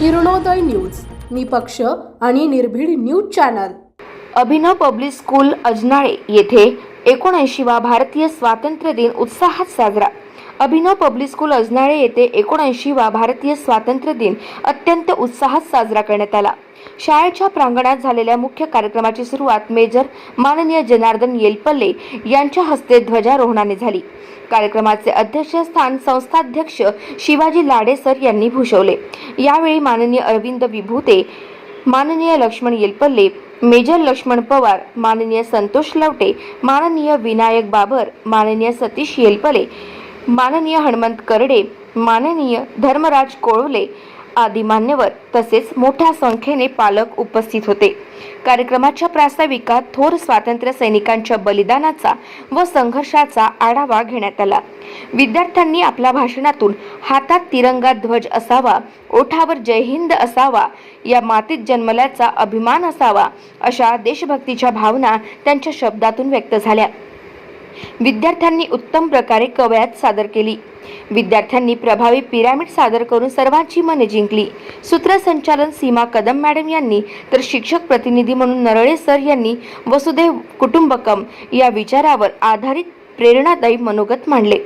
Kiranoday news निपक्ष आणि निर्भीड news channel. Abhinav public school Ajanale येथे एकोणऐंशीवा भारतीय स्वातंत्र्य दिन उत्साहात साजरा. अभिनव पब्लिक स्कूल अजनाळे येथे एकोणऐंशीवा भारतीय स्वातंत्र्य दिन अत्यंत उत्साहात साजरा करण्यात आला. शाळेच्या प्रांगणात झालेल्या मुख्य कार्यक्रमाची सुरुवात मेजर माननीय जनार्दन येलपल्ले यांच्या हस्ते ध्वजारोहणाने झाली. कार्यक्रमाचे अध्यक्षस्थान संस्थाध्यक्ष शिवाजी लाडे सर यांनी भूषवले. यावेळी माननीय अरविंद विभूते माननीय लक्ष्मण येलपल्ले मेजर लक्ष्मण पवार माननीय संतोष लवटे माननीय विनायक बाबर माननीय सतीश येलपले माननीय हनुमंत करडे माननीय धर्मराज कोळवले आदी मान्यवर तसेच मोठ्या संख्येने पालक उपस्थित होते. कार्यक्रमाच्या प्रास्ताविकात थोर स्वातंत्र्य सैनिकांच्या बलिदानाचा व संघर्षाचा आढावा घेण्यात आला. विद्यार्थ्यांनी आपल्या भाषणातून हातात तिरंगा ध्वज असावा ओठावर जय हिंद असावा या मातीत जन्मल्याचा अभिमान असावा अशा देशभक्तीच्या भावना त्यांच्या शब्दातून व्यक्त झाल्या. विद्यार्थ्यांनी उत्तम प्रकारे कवयात सादर केली. विद्यार्थ्यांनी प्रभावी पिरामिड सादर करून सर्वांची मने जिंकली. सूत्रसंचालन सीमा कदम मॅडम यांनी तर शिक्षक प्रतिनिधी म्हणून नरळे सर यांनी वसुदेव कुटुंबकम या विचारावर आधारित प्रेरणादायी मनोगत मांडले.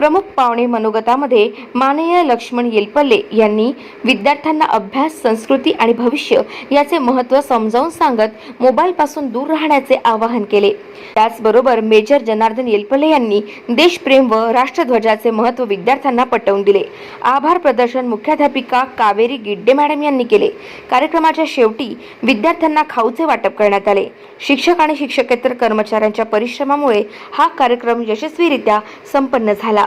प्रमुख पावणे मनोगतामध्ये माननीय लक्ष्मण येलपल्ले यांनी विद्यार्थ्यांना अभ्यास संस्कृती आणि भविष्य याचे महत्त्व समजावून सांगत मोबाईलपासून दूर राहण्याचे आवाहन केले. त्याचबरोबर मेजर जनार्दन येलपल्ले यांनी देशप्रेम व राष्ट्रध्वजाचे महत्त्व विद्यार्थ्यांना पटवून दिले. आभार प्रदर्शन मुख्याध्यापिका कावेरी गिड्डे मॅडम यांनी केले. कार्यक्रमाच्या शेवटी विद्यार्थ्यांना खाऊचे वाटप करण्यात आले. शिक्षक आणि शिक्षकेतर कर्मचाऱ्यांच्या परिश्रमामुळे हा कार्यक्रम यशस्वीरित्या संपन्न झाला.